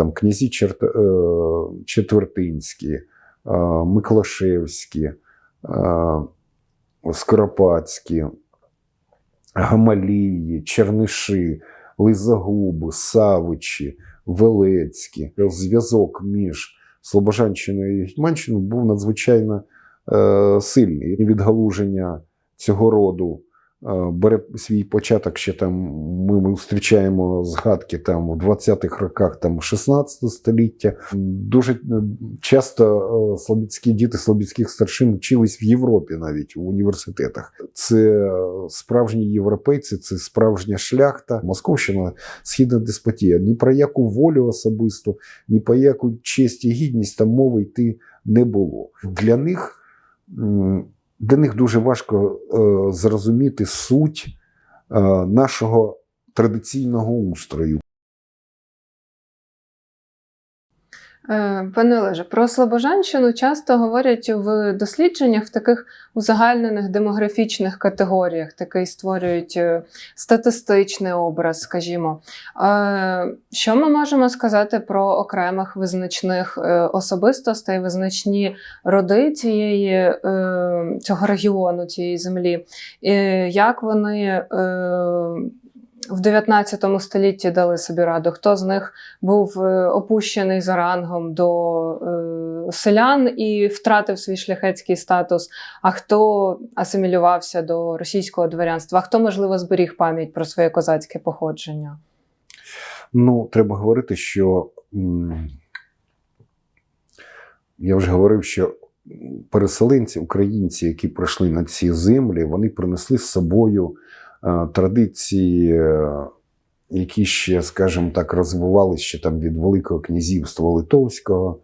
там князі Черт... е, Четвертинські, е, Миклашевські, е, Скоропадські, Гамалії, Черниши, Лизагуби, Савичі, Велецькі. Зв'язок між Слобожанщиною і Гетьманщиною був надзвичайно сильний. Відгалуження цього роду бере свій початок ще там. Ми, зустрічаємо згадки там у 20-х роках там 16 століття. Дуже е, часто е, слобідські діти слобідських старшин вчились в Європі навіть в університетах. Це е, справжні європейці, це справжня шляхта. Московщина східна деспотія. Ні про яку волю особисту, ні про яку честь і гідність там мови йти не було. Для них для них дуже важко е, зрозуміти суть е, нашого традиційного устрою. Пане Олеже, про Слобожанщину часто говорять в дослідженнях в таких узагальнених демографічних категоріях, такий створюють е, статистичний образ, скажімо. Е, Що ми можемо сказати про окремих визначних е, особистостей, визначні роди цієї, е, цього регіону, цієї землі? Як вони е, в 19 столітті дали собі раду? Хто з них був е, опущений за рангом до е, селян і втратив свій шляхетський статус, а хто асимілювався до російського дворянства, а хто, можливо, зберіг пам'ять про своє козацьке походження? Ну, треба говорити, що я вже говорив, що переселенці, українці, які прийшли на ці землі, вони принесли з собою традиції, е, які ще, скажімо так, розвивалися ще там від Великого князівства Литовського.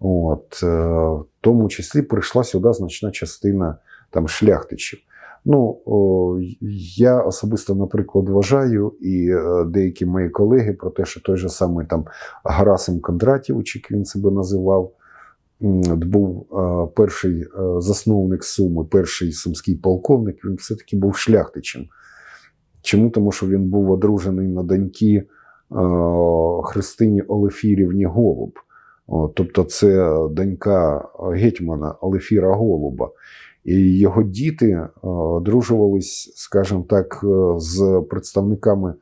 От, е, в тому числі прийшла сюди значна частина там шляхтичів. Ну, я особисто, наприклад, вважаю, і е, деякі мої колеги про те, що той же самий там Гарасим Кондратівич, як він себе називав, був е, перший е, засновник Суми, перший сумський полковник, він все-таки був шляхтичем. Чому? Тому що він був одружений на доньки е, Христині Олефірівні Голуб. Тобто, це донька гетьмана Олефіра Голуба. І його діти е, одружувались, скажімо так, е, з представниками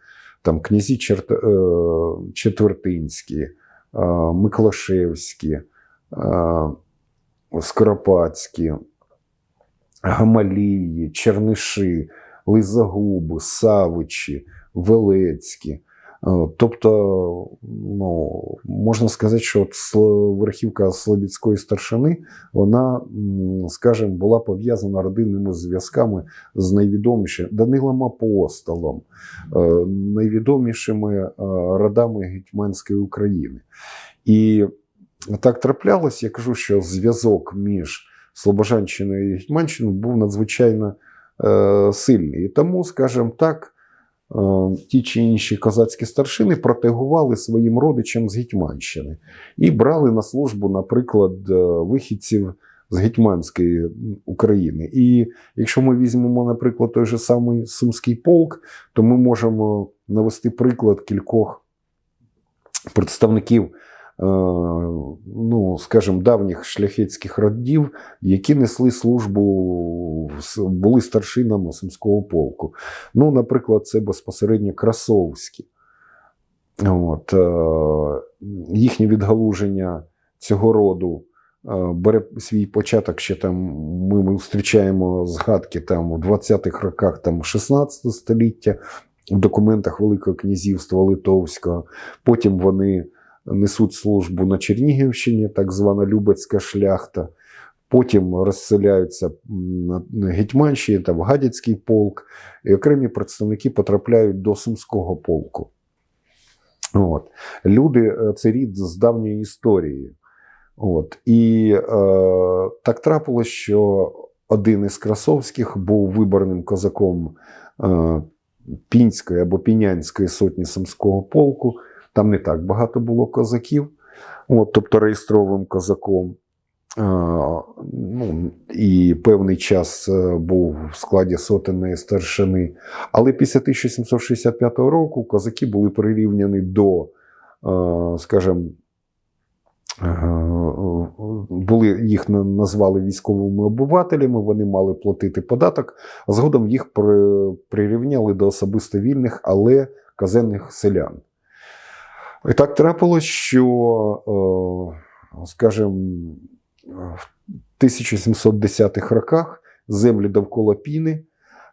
там князі Четвертинські, Миклашевські, Скоропадські, Гамалії, Черниши, Лизагуби, Савичі, Велецькі. Е, Тобто, ну, можна сказати, що верхівка Слобідської старшини, вона, скажімо, була пов'язана родинними зв'язками з найвідомішим Данилом Апостолом, е, найвідомішими е, родами Гетьманської України. І так траплялось, я кажу, що зв'язок між Слобожанщиною і Гетьманщиною був надзвичайно сильний. І тому, скажімо так, е, ті чи інші козацькі старшини протегували своїм родичам з Гетьманщини і брали на службу, наприклад, е, вихідців з Гетьманської України. І якщо ми візьмемо, наприклад, той же самий Сумський полк, то ми можемо навести приклад кількох представників. Е, Ну, скажімо, давніх шляхетських родів, які несли службу, були старшинами Сумського полку. Ну, наприклад, це безпосередньо Красовські. От, е, їхнє відгалуження цього роду е, бере свій початок ще там. Ми, зустрічаємо згадки там у 20-х роках там 16 століття в документах Великого князівства Литовського. Потім вони несуть службу на Чернігівщині, так звана Любецька шляхта. Потім розселяються на Гетьманщині, там Гадяцький полк, і окремі представники потрапляють до Сумського полку. От. Люди е, це рід з давньої історії. От. І е, так трапилось, що один із Красовських був виборним козаком е, Пінської або Пінянської сотні Сумського полку. Там не так багато було козаків, от, тобто реєстровим козаком. Е, ну, і певний час е, був в складі сотенної старшини. Але після 1765 року козаки були прирівняні до скажімо, були, їх назвали військовими обивателями, вони мали платити податок, згодом їх прирівняли до особисто вільних, але казенних селян. І так трапилось, що, е, скажімо, в 1710-х роках землі довкола Піни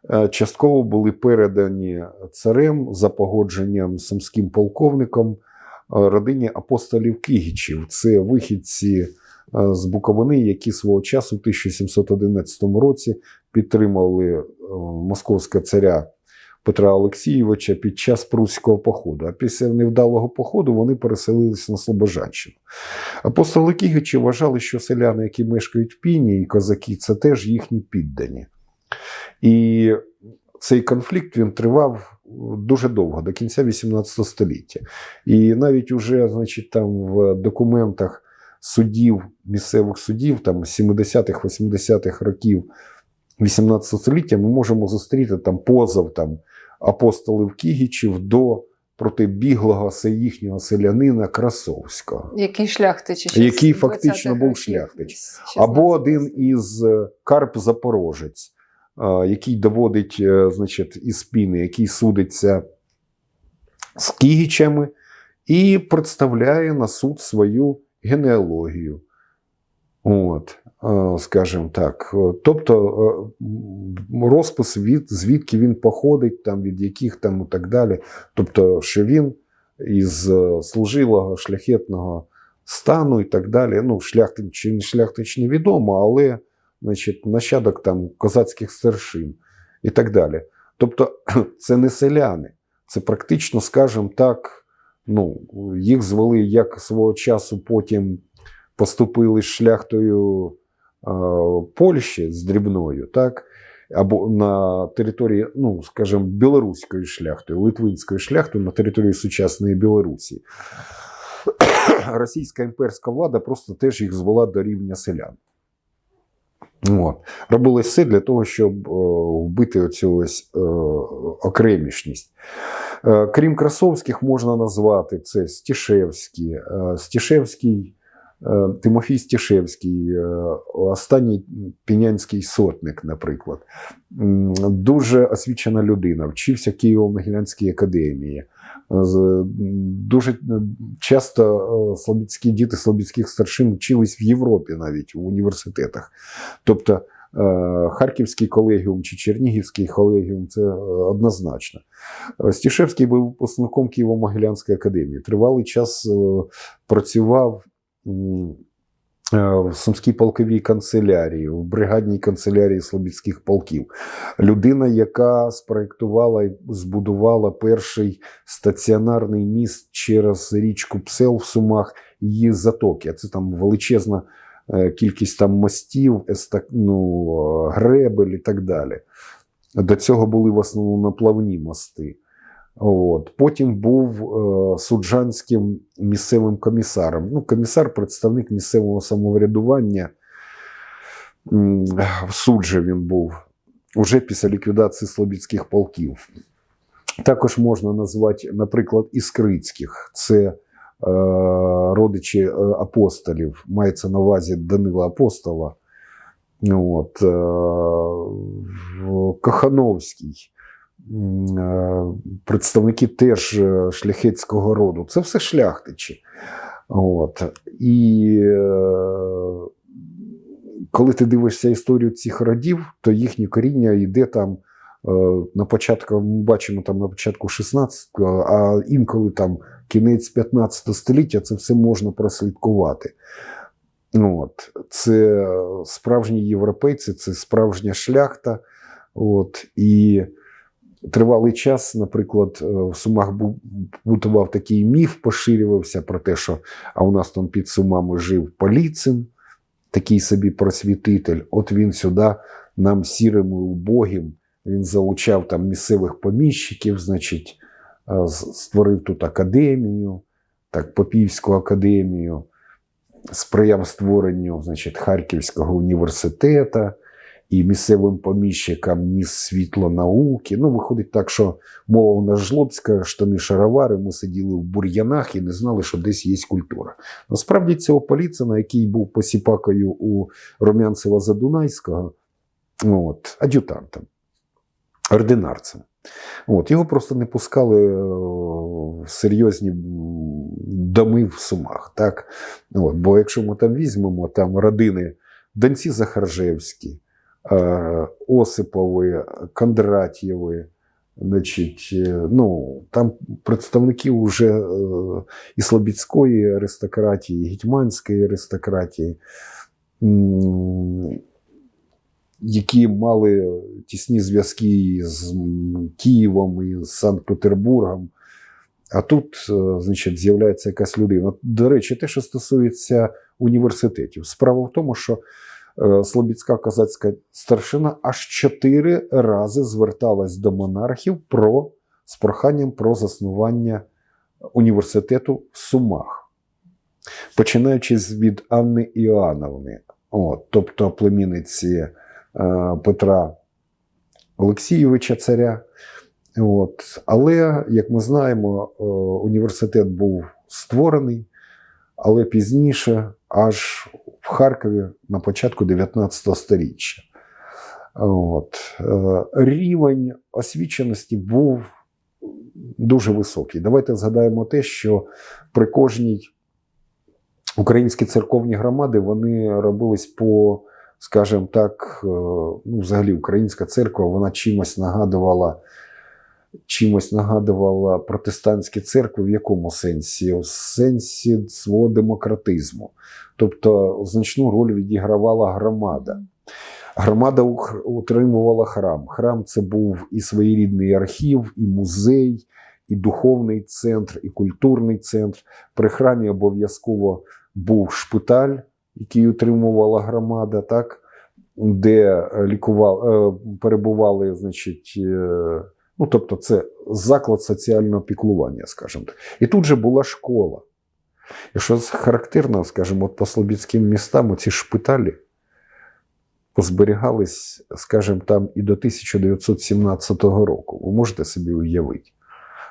е, частково були передані царем за погодженням з сумським полковником е, родині апостолів Кигічів. Це вихідці з Буковини, які свого часу в 1711 році підтримали московського царя Петра Олексійовича під час Пруського походу. А після невдалого походу вони переселилися на Слобожанщину. Апостоли Кігичі вважали, що селяни, які мешкають в Піні, і козаки це теж їхні піддані. І цей конфлікт він тривав дуже довго, до кінця 18 століття. І навіть уже, значить, там в документах судів, місцевих судів, там 70-х, 80-х років 18 століття, ми можемо зустріти там позов там, апостолів Кігічів до проти біглого їхнього селянина Красовського. Який шляхтич Який фактично був шляхтич. Або один із е, Карп Запорожець, е, який доводить, е, значить, із піни, який судиться з Кігічами і представляє на суд свою генеалогію. От, скажімо так. Е, Тобто е, розпис, від, звідки він походить, там, від яких там і так далі. Тобто, що він із е, служилого шляхетного стану і так далі. Ну, шляхтич чи не шляхтич невідомо, але значить, нащадок там козацьких старшин і так далі. Тобто, це не селяни, це практично, скажімо так, ну, їх звели як свого часу потім поступили з шляхтою е, Польщі з дрібною, так? Або на території, ну, скажімо, білоруської шляхтою, литвинської шляхтою на території сучасної Білорусі. Російська імперська влада просто теж їх звела до рівня селян. От. Робили все для того, щоб е, вбити оцю ось е, окремішність. Е, крім Красовських, можна назвати це Стішевський, е, Стішевський, Тимофій Стішевський, е, останній пінянський сотник, наприклад. Дуже освічена людина, вчився в Києво-Могилянській академії. Дуже часто е, слобідські діти слобідських старшин вчились в Європі навіть в університетах. Тобто е, Харківський колегіум чи Чернігівський колегіум це е, однозначно. Е, Стішевський був випускником Києво-Могилянської академії. Тривалий час е, працював е, в Сумській полковій канцелярії, в бригадній канцелярії Слобідських полків. Людина, яка спроєктувала і збудувала перший стаціонарний міст через річку Псел в Сумах її затоки. А Це там величезна е, кількість там мостів, естак, ну, е, гребель і так далі. До цього були в основному наплавні мости. От. Потім був е, суджанським місцевим комісаром. Ну, комісар, представник місцевого самоврядування. В суджі він був уже після ліквідації слобідських полків. Також можна назвати, наприклад, Іскрицьких. Це е, родичі е, апостолів, мається на увазі Данила Апостола. От, е, Кохановський. Е, Представники теж е, шляхетського роду. Це все шляхтичі. От. І е, коли ти дивишся історію цих родів, то їхнє коріння йде там на початку, ми бачимо там на початку 16-го, а інколи там кінець 15 століття це все можна прослідкувати. От. Це справжні європейці, це справжня шляхта. От. І тривалий час, наприклад, е, в Сумах бутував такий міф, поширювався про те, що а у нас там під Сумами жив Поліцин, такий собі просвітитель. От він сюди нам сірим і убогим, він залучав там місцевих поміщиків, значить, е, створив тут академію, так, Попівську академію, сприяв створенню значить, Харківського університету і місцевим поміщикам ніс світло науки. Ну, виходить так, що мова у нас жлобська, штани шаровари, ми сиділи в бур'янах і не знали, що десь є культура. Насправді цього Поліцина, який був посіпакою у Румянцева Задунайського, от, ад'ютантом, ординарцем. От, його просто не пускали е, в серйозні доми в Сумах. Так? От, бо якщо ми там візьмемо там родини Донці Захаржевські, е, Осипові, Кондратєви, значить, е, ну, там представники вже е, і Слобідської аристократії, і Гетьманської аристократії. які мали тісні зв'язки з Києвом і з Санкт-Петербургом. А тут, е, значить, з'являється якась людина. До речі, те, що стосується університетів. Справа в тому, що Слобідська козацька старшина аж чотири рази зверталась до монархів про, з проханням про заснування університету в Сумах, починаючи від Анни Іоанновни, от, тобто племінниці е, Петра Олексійовича царя. От. Але, як ми знаємо, е, університет був створений, але пізніше, аж в Харкові на початку 19 століття. От. Е, Рівень освіченості був дуже високий. Давайте згадаємо те, що при кожній українській церковні громади вони робились по, скажімо так, е, ну, взагалі українська церква вона чимось нагадувала. Чимось нагадувала протестантські церкви в якому сенсі? В сенсі свого демократизму. Тобто значну роль відігравала громада. Громада утримувала храм. Храм це був і своєрідний архів, і музей, і духовний центр, і культурний центр. При храмі обов'язково був шпиталь, який утримувала громада, так? де лікували, перебували, значить, е, ну, тобто, це заклад соціального піклування, скажімо так. І тут же була школа. І що характерно, скажімо, от по слобідським містам ці шпиталі позберігались, скажімо, там і до 1917 року. Ви можете собі уявити.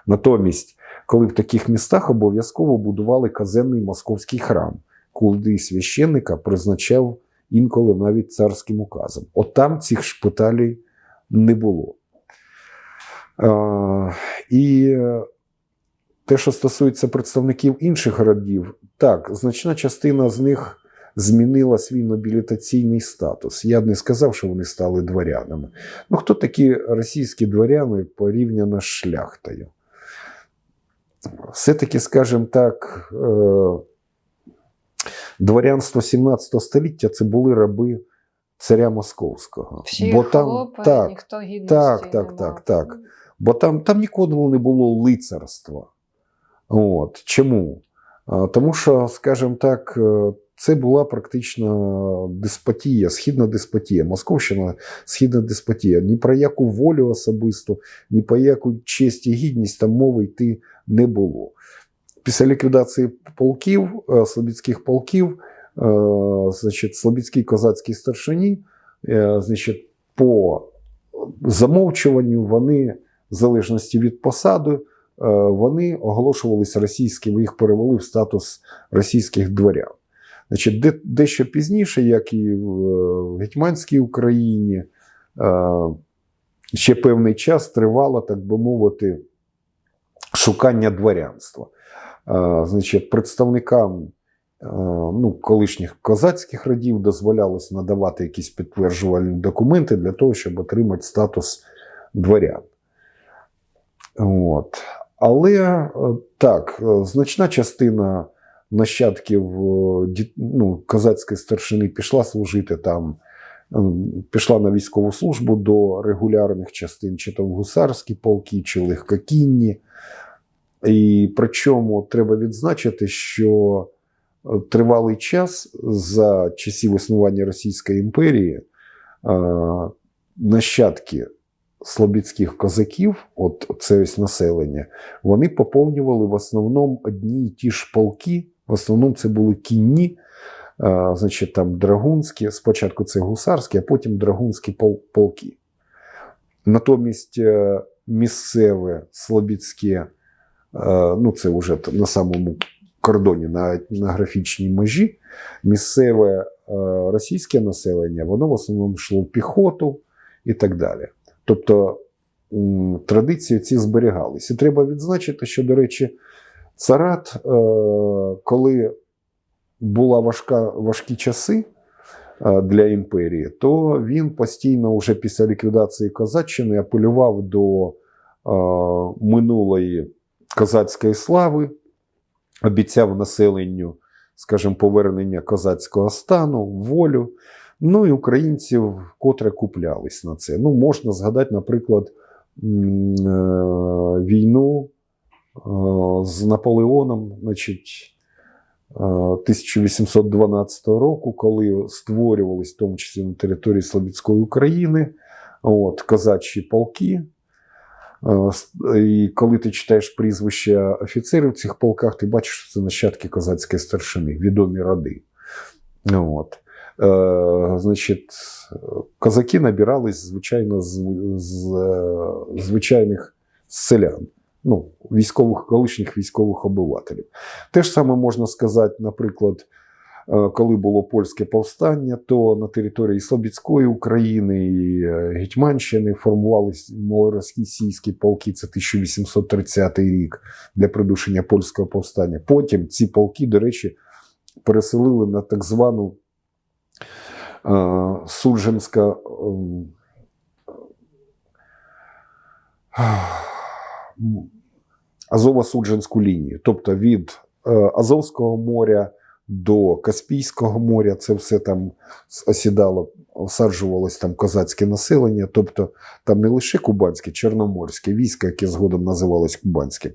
Натомість, коли в таких містах обов'язково будували казенний московський храм, куди священника призначав інколи навіть царським указом. От там цих шпиталей не було. І те, що стосується представників інших родів, так, значна частина з них змінила свій нобілітаційний статус. Я б не сказав, що вони стали дворянами. Ну, хто такі російські дворяни порівняно з шляхтою? Все-таки, скажімо так, е, дворянство 17 століття це були раби царя Московського. Всі Бо там, хлопи, так, ніхто гідності так, так, не так, мав. так. Бо там, там ніколи не було лицарства. От. Чому? Тому що, скажімо так, е, це була практично деспотія, східна деспотія, Московщина східна деспотія. Ні про яку волю особисту, ні про яку честь і гідність там мови йти не було. Після ліквідації полків, е, слобідських полків, е, значить, слобідській козацькій старшині, значить, по замовчуванню вони, в залежності від посади, е, вони оголошувалися російськими, їх перевели в статус російських дворян. Значить, дещо пізніше, як і в е, Гетьманській Україні, е, ще певний час тривало, так би мовити, шукання дворянства. Значить, представникам ну, колишніх козацьких родів дозволялось надавати якісь підтверджувальні документи для того, щоб отримати статус дворян. От. Але е, так, е, значна частина нащадків е, ну, козацької старшини пішла служити там, ем, пішла на військову службу до регулярних частин, чи то в гусарські полки, чи легкокінні. І причому треба відзначити, що тривалий час за часів існування Російської імперії нащадки слобідських козаків, от це ось населення, вони поповнювали в основному одні й ті ж полки, в основному це були кінні, е, значить, там драгунські, спочатку це гусарські, а потім драгунські пол- полки. Натомість е, місцеве слобідське, е, ну це вже на самому кордоні, на, на графічній межі, місцеве російське населення, воно в основному йшло в піхоту і так далі. Тобто традиції ці зберігались. І треба відзначити, що, до речі, царат, е, коли важка, важкі часи е, для імперії, то він постійно, вже після ліквідації Козаччини, апелював до е, минулої козацької слави, обіцяв населенню, скажімо, повернення козацького стану, волю. Ну і українців котре куплялись на це. Ну, можна згадати, наприклад, е, війну е, з Наполеоном, значить, е, 1812 року, коли створювались, в тому числі на території Слобідської України, от, козачі полки. Е, І коли ти читаєш прізвища офіцерів в цих полках, ти бачиш, що це нащадки козацької старшини, відомі роди. От. Е, значить, козаки набирались, звичайно, з, з е, звичайних селян, ну, військових, колишніх військових обивателів. Те ж саме можна сказати, наприклад, е, коли було польське повстання, то на території Слобідської України і е, Гетьманщини формувалися малоросійські полки, це 1830 рік для придушення польського повстання. Потім ці полки, до речі, переселили на так звану Судженська. ем, Азово-Судженську лінію, тобто від е, Азовського моря до Каспійського моря, це все там осідало, осаджувалось там козацьке населення, тобто там не лише кубанське, чорноморське військо, яке згодом називалось кубанським,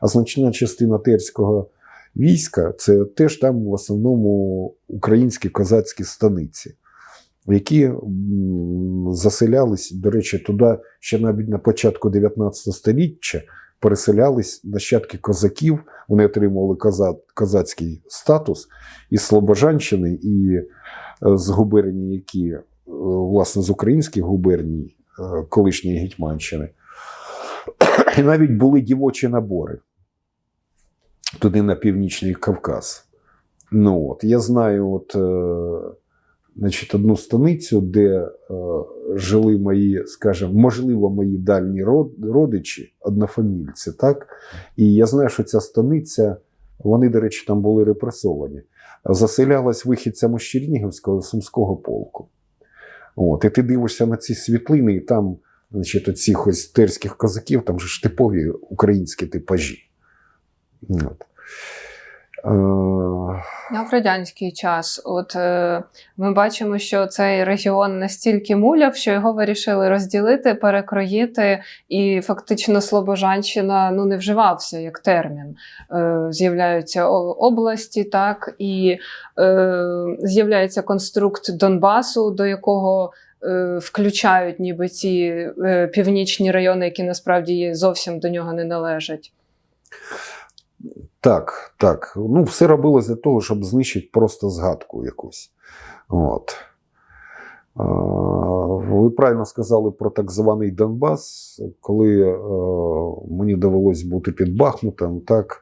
а значна частина терського війська це теж там в основному українські козацькі станиці, які заселялись, до речі, туди ще навіть на початку 19 століття переселялись нащадки козаків, вони отримували коза, козацький статус із Слобожанщини і е, з губернії, які, е, власне, з українських губерній е, колишньої Гетьманщини. І навіть були дівочі набори туди на Північний Кавказ. Ну, от, я знаю от, значить, одну станицю, де е, жили мої, скажімо, можливо, мої дальні родичі, однофамільці, так? І я знаю, що ця станиця, вони, до речі, там були репресовані, заселялась вихідцями з Чернігівського Сумського полку. От, і ти дивишся на ці світлини, і там, значить, оцих ось терських козаків, там же ж типові українські типажі. От. Е, А в радянський час, от е, ми бачимо, що цей регіон настільки муляв, що його вирішили розділити, перекроїти, і фактично Слобожанщина ну не вживався як термін. Е, з'являються області, так і з'являється конструкт Донбасу, до якого включають ніби ці е, північні райони, які насправді зовсім до нього не належать. Так, так. Ну, все робилось для того, щоб знищити просто згадку якусь. От. Ви правильно сказали про так званий Донбас, коли е, мені довелось бути під Бахмутом, так.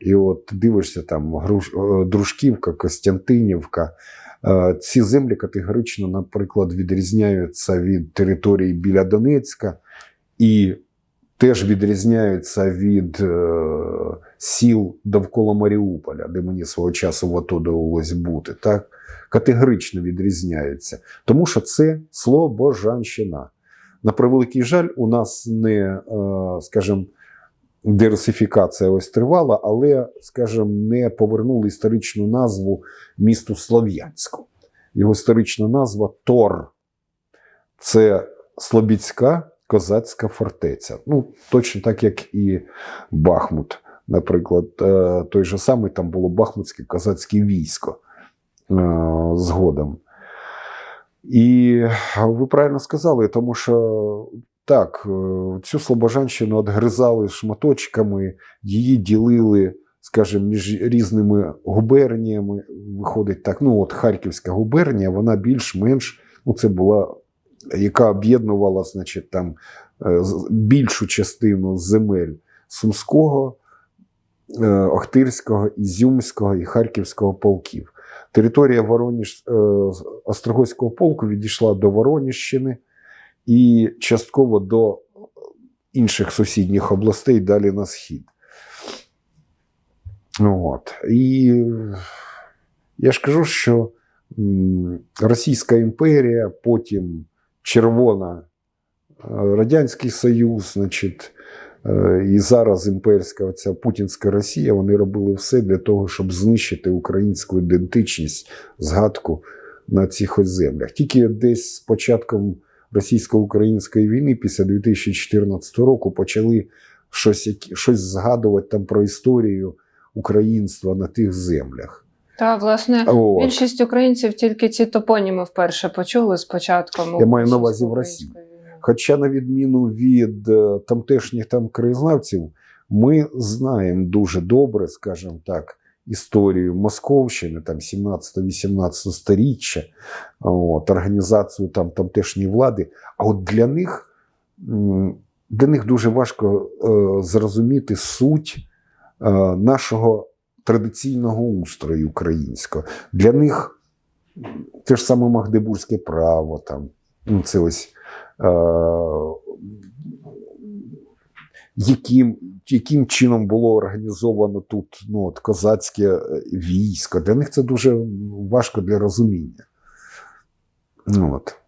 І от дивишся там е, Дружківка, Костянтинівка. Е, Ці землі категорично, наприклад, відрізняються від території біля Донецька і теж відрізняються від е, сіл довкола Маріуполя, де мені свого часу в АТО довелось бути. Так? Категорично відрізняються. Тому що це Слобожанщина. На превеликий жаль, у нас не, е, скажімо, дерусифікація ось тривала, але, скажімо, не повернули історичну назву місту Слов'янську. Його історична назва Тор. Це Слобідська козацька фортеця. Ну, точно так, як і Бахмут. Наприклад, Е, той же самий там було Бахмутське козацьке військо е, згодом. І ви правильно сказали, тому що так, е, цю Слобожанщину відгризали шматочками, її ділили скажімо, між різними губерніями виходить так. Ну, от Харківська губернія, вона більш-менш, ну, це була, яка об'єднувала, значить, там е, більшу частину земель Сумського, е, Охтирського, Ізюмського і Харківського полків. Територія Вороніж, е, Острогойського полку відійшла до Вороніжщини і частково до інших сусідніх областей далі на схід. От. І я ж кажу, що Російська імперія, потім Червона, е, Радянський Союз, значить, е, і зараз імперська оця Путінська Росія, вони робили все для того, щоб знищити українську ідентичність, згадку на цих ось землях. Тільки десь з початком російсько-української війни, після 2014 року, почали щось, щось згадувати там про історію українства на тих землях. Та, власне, От. більшість українців тільки ці топоніми вперше почули з початком. Я маю на увазі в Росії. Хоча, на відміну від е, тамтешніх там краєзнавців, ми знаємо дуже добре, скажімо так, історію Московщини, там 17-18 сторіччя, от, організацію там тамтешньої влади. А от для них, для них дуже важко е, зрозуміти суть е, нашого традиційного устрою українського. Для них те ж саме Магдебурзьке право, там, ну, це ось е, яким, яким чином було організовано тут ну, от, козацьке е, військо. Для них це дуже важко для розуміння. Ну, от.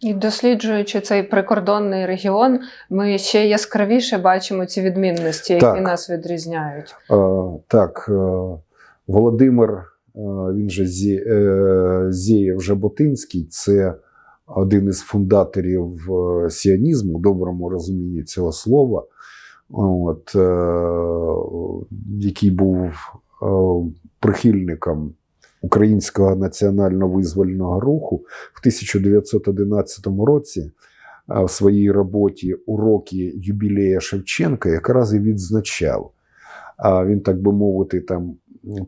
І досліджуючи цей прикордонний регіон, ми ще яскравіше бачимо ці відмінності, які Так. нас відрізняють. Е, так, Володимир, е, він же Зє, е, Зєєв Жаботинський, це один із фундаторів е, сіонізму, доброму розумінні цього слова, от, е, який був прихильником українського національно-визвольного руху в 1911 році. В своїй роботі уроки юбілея Шевченка якраз і відзначав. А він, так би мовити, там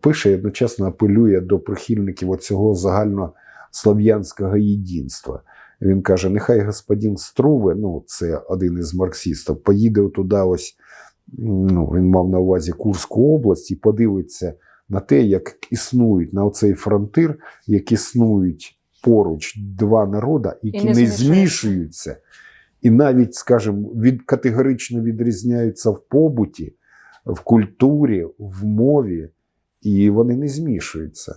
пише і одночасно апелює до прихильників оцього загальнослов'янського єдинства. Він каже: нехай господин Струве, ну це один із марксистів, поїде туди, ось ну, він мав на увазі Курську область і подивиться на те, як існують на оцей фронтир, як існують поруч два народи, які не не, змішуються. змішуються, і навіть, скажімо, від, категорично відрізняються в побуті, в культурі, в мові, і вони не змішуються.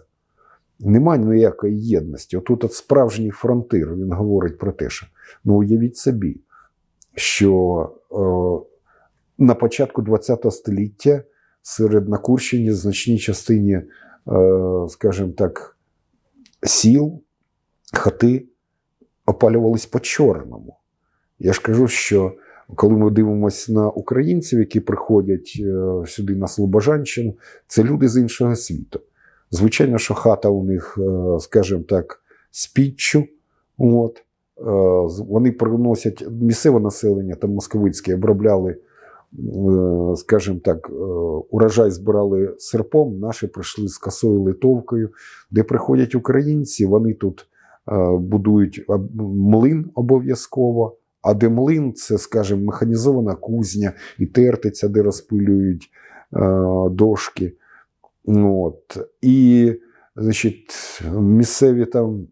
Нема ніякої єдності. Отут от справжній фронтир, він говорить про те, що ну уявіть собі, що е, на початку ХХ століття серед на Курщині значній частині, е, скажімо так, сіл, хати опалювались по-чорному. Я ж кажу, що коли ми дивимося на українців, які приходять е, сюди на Слобожанщину, це люди з іншого світу. Звичайно, що хата у них, е, скажімо так, з піччю. От. Вони приносять місцеве населення, там московицьке, обробляли, скажімо так, е, урожай збирали серпом, наші прийшли з косою литовкою, де приходять українці, вони тут е, будують млин обов'язково. А де млин, це, скажімо, механізована кузня і тертиця, де розпилюють е, дошки. Ну, От. І, значить, місцеві там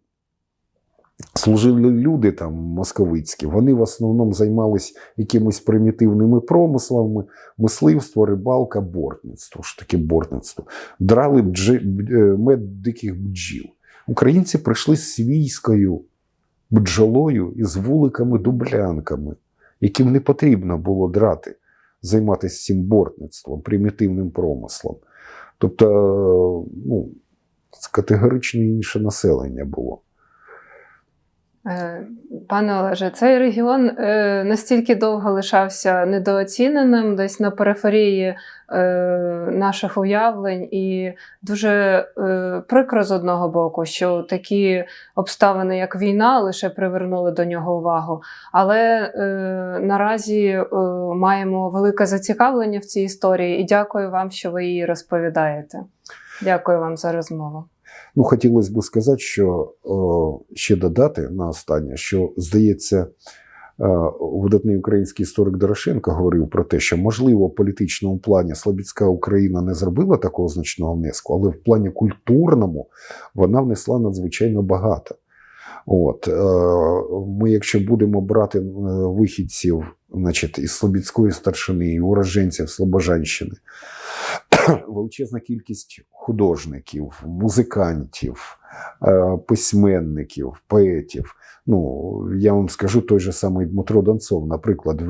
служили люди там московицькі, вони в основному займалися якимись примітивними промислами, мисливство, рибалка, бортництво. Що таке бортництво? Драли бджи, е, мед диких бджіл. Українці прийшли з свійською бджолою і з вуликами-дублянками, яким не потрібно було драти, займатися цим бортництвом, примітивним промислом. Тобто, ну, це категорично інше населення було. Е, Пане Олеже, цей регіон е, настільки довго лишався недооціненим, десь на периферії е, наших уявлень, і дуже прикро з одного боку, що такі обставини, як війна, лише привернули до нього увагу. Але наразі маємо велике зацікавлення в цій історії, і дякую вам, що ви її розповідаєте. Дякую вам за розмову. Ну, хотілося б сказати, що ще додати на останнє, що здається, е, видатний український історик Дорошенко говорив про те, що можливо в політичному плані Слобідська Україна не зробила такого значного внеску, але в плані культурному вона внесла надзвичайно багато. От, е, ми, якщо будемо брати е, вихідців значить, із Слобідської старшини, і уроженців Слобожанщини, величезна кількість художників, музикантів, е, письменників, поетів. Ну, я вам скажу той же самий Дмитро Донцов. Наприклад,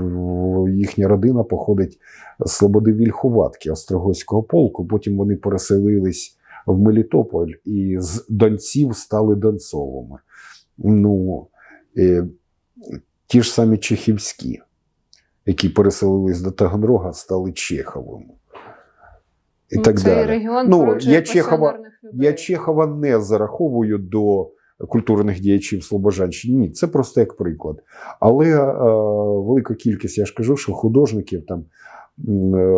їхня родина походить з Слободи Вільхуватки Острогойського полку. Потім вони переселились в Мелітополь і з донців стали донцовими. Ну, ті ж самі чехівські, які переселились до Таганрога, стали Чеховими. І Ну, так Цей далі. регіон Ну, я Чехова- Я Чехова не зараховую до культурних діячів Слобожанщини. Ні, це просто як приклад. Але е, велика кількість, я ж кажу, що художників там е,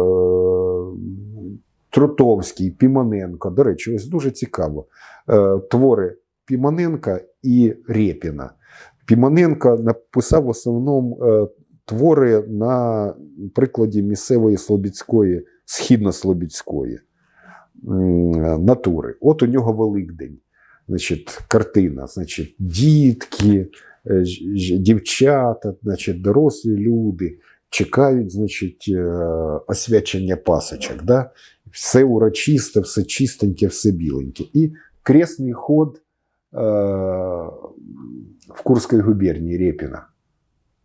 Трутовський, Пімоненко. До речі, ось дуже цікаво. Е, твори Пімоненка і Рєпіна. Пімоненко написав в основному е, твори на прикладі місцевої Слобідської, східно-слобідської натури. От у нього Великдень. Значить, картина, значить, дітки, е, дівчата, значить, дорослі люди чекають, значить, е, освячення пасочок. Да? Все урочисте, все чистеньке, все біленьке. І кресний ход е, в Курській губернії Рєпіна.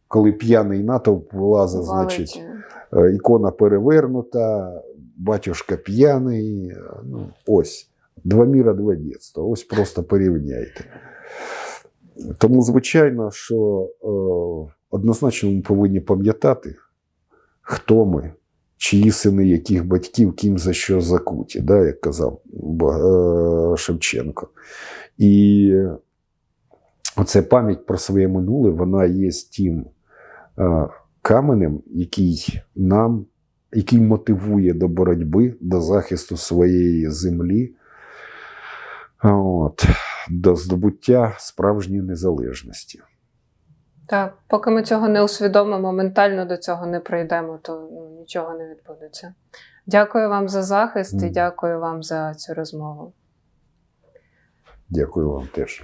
Коли п'яний натовп вилазить, значить, Е, ікона перевернута, батюшка п'яний. е, Ну, ось. Два міра, два дєтства. Ось просто порівняйте. Тому, звичайно, що е, однозначно ми повинні пам'ятати, хто ми, чиї сини яких батьків, ким за що закуті, да, як казав е, Шевченко. І оця пам'ять про своє минуле, вона є тим е, каменем, який нам, який мотивує до боротьби, до захисту своєї землі, от, до здобуття справжньої незалежності. Так, поки ми цього не усвідомимо, ментально до цього не прийдемо, то ну, нічого не відбудеться. Дякую вам за захист і дякую вам за цю розмову. Дякую вам теж.